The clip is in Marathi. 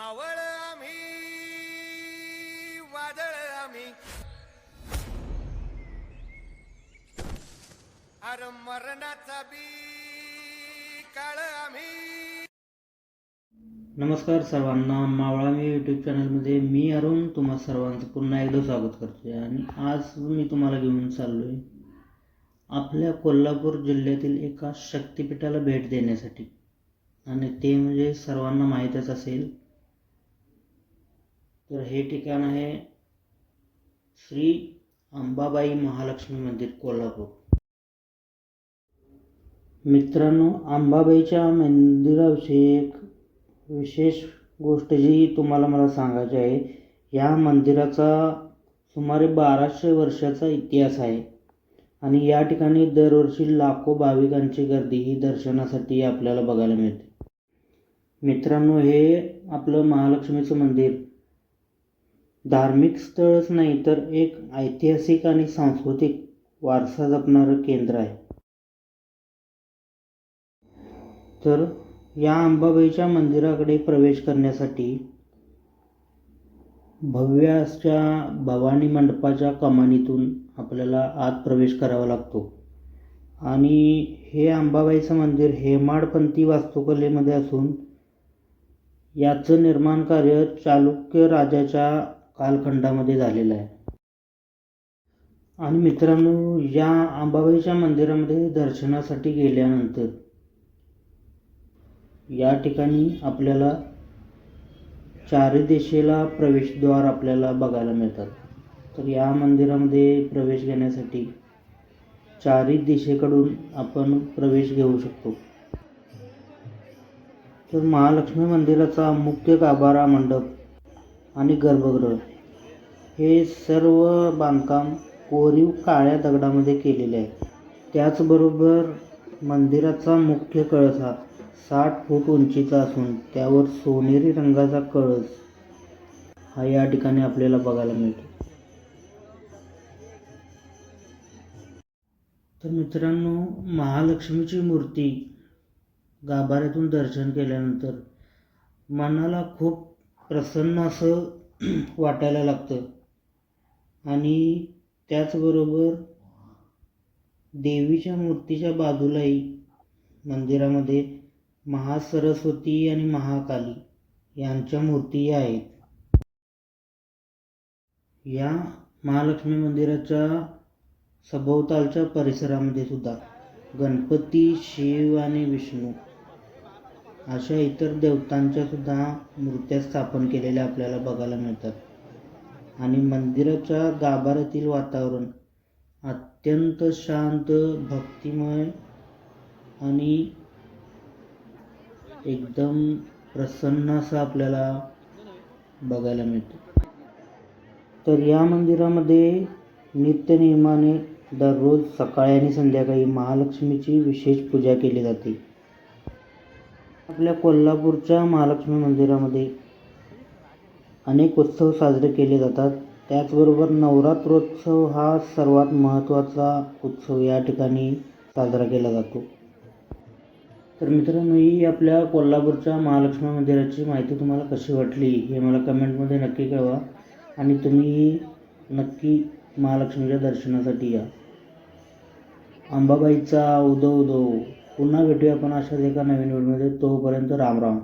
मावळ आम्ही वादळ आम्ही. अर मरणाचा बी काळ आम्ही. नमस्कार सर्वांना मावळा मी यूट्यूब चॅनलमध्ये मी अरुण तुम्हा सर्वांचं पुन्हा एकदा स्वागत करतोय. आणि आज मी तुम्हाला घेऊन चाललो आहे आपल्या कोल्हापूर जिल्ह्यातील एका शक्तिपीठाला भेट देण्यासाठी. आणि ते म्हणजे सर्वांना माहीतच असेल तर हे ठिकाण आहे श्री अंबाबाई महालक्ष्मी मंदिर कोल्हापूर. मित्रांनो अंबाबाईच्या मंदिराविषयी एक विशेष गोष्ट जी तुम्हाला मला सांगायची आहे या मंदिराचा सुमारे बाराशे वर्षाचा इतिहास आहे. आणि या ठिकाणी दरवर्षी लाखो भाविकांची गर्दी ही दर्शनासाठी आपल्याला बघायला मिळते. मित्रांनो हे आपलं महालक्ष्मीचं मंदिर. धार्मिक स्थळच नाही तर एक ऐतिहासिक आणि सांस्कृतिक वारसा जपणारं केंद्र आहे. तर या अंबाबाईच्या मंदिराकडे प्रवेश करण्यासाठी भव्य भवानी मंडपाच्या कमानीतून आपल्याला आत प्रवेश करावा लागतो. आणि हे अंबाबाईचं मंदिर हेमाडपंथी वास्तुकलेमध्ये असून याचं निर्माण कार्य चालुक्य राजाच्या कालखंडामध्ये झालेलं आहे. आणि मित्रांनो या अंबाबाईच्या मंदिरामध्ये दर्शनासाठी गेल्यानंतर या ठिकाणी आपल्याला चारी दिशेला प्रवेशद्वार आपल्याला बघायला मिळतात. तर या मंदिरामध्ये प्रवेश घेण्यासाठी चारी दिशेकडून आपण प्रवेश घेऊ शकतो. तर महालक्ष्मी मंदिराचा मुख्य गाभारा मंडप आणि गर्भगृह. हे सर्व बांधकाम कोरीव काळ्या दगडामध्ये केलेले आहे. त्याचबरोबर मंदिराचा मुख्य कळस हा साठ फूट उंचीचा असून त्यावर सोनेरी रंगाचा कळस हा या ठिकाणी आपल्याला बघायला मिळतो. तर मित्रांनो महालक्ष्मीची मूर्ती गाभाऱ्यातून दर्शन केल्यानंतर मनाला खूप प्रसन्न असं वाटायला लागतं. आणि त्याचबरोबर देवीच्या मूर्तीच्या बाजूलाही मंदिरामध्ये महासरस्वती आणि महाकाली यांच्या मूर्ती आहेत. या महालक्ष्मी मंदिराच्या सभोवतालच्या परिसरामध्ये सुद्धा गणपती शिव आणि विष्णू अशा इतर देवतांच्या सुद्धा मूर्त्या स्थापन केलेल्या आपल्याला बघायला मिळतात. आणि मंदिराच्या गाभाऱ्यातील वातावरण अत्यंत शांत भक्तिमय आणि एकदम प्रसन्न असं आपल्याला बघायला मिळतं. तर या मंदिरामध्ये नित्यनियमाने दररोज सकाळी आणि संध्याकाळी महालक्ष्मीची विशेष पूजा केली जाते. आपल्या कोल्हापूरच्या महालक्ष्मी मंदिरामध्ये अनेक उत्सव साजरे केले जातात. त्याचबरोबर नवरात्रोत्सव हा सर्वात महत्त्वाचा उत्सव या ठिकाणी साजरा केला जातो. तर मित्रांनो ही आपल्या कोल्हापूरच्या महालक्ष्मी मंदिराची माहिती तुम्हाला कशी वाटली हे मला कमेंटमध्ये नक्की कळवा आणि तुम्ही नक्की महालक्ष्मीच्या दर्शनासाठी या. अंबाबाईचा उदो उदो पुन्हा भेटूया आपण अशाच एका नवीन व्हिडिओमध्ये. तोपर्यंत राम राम.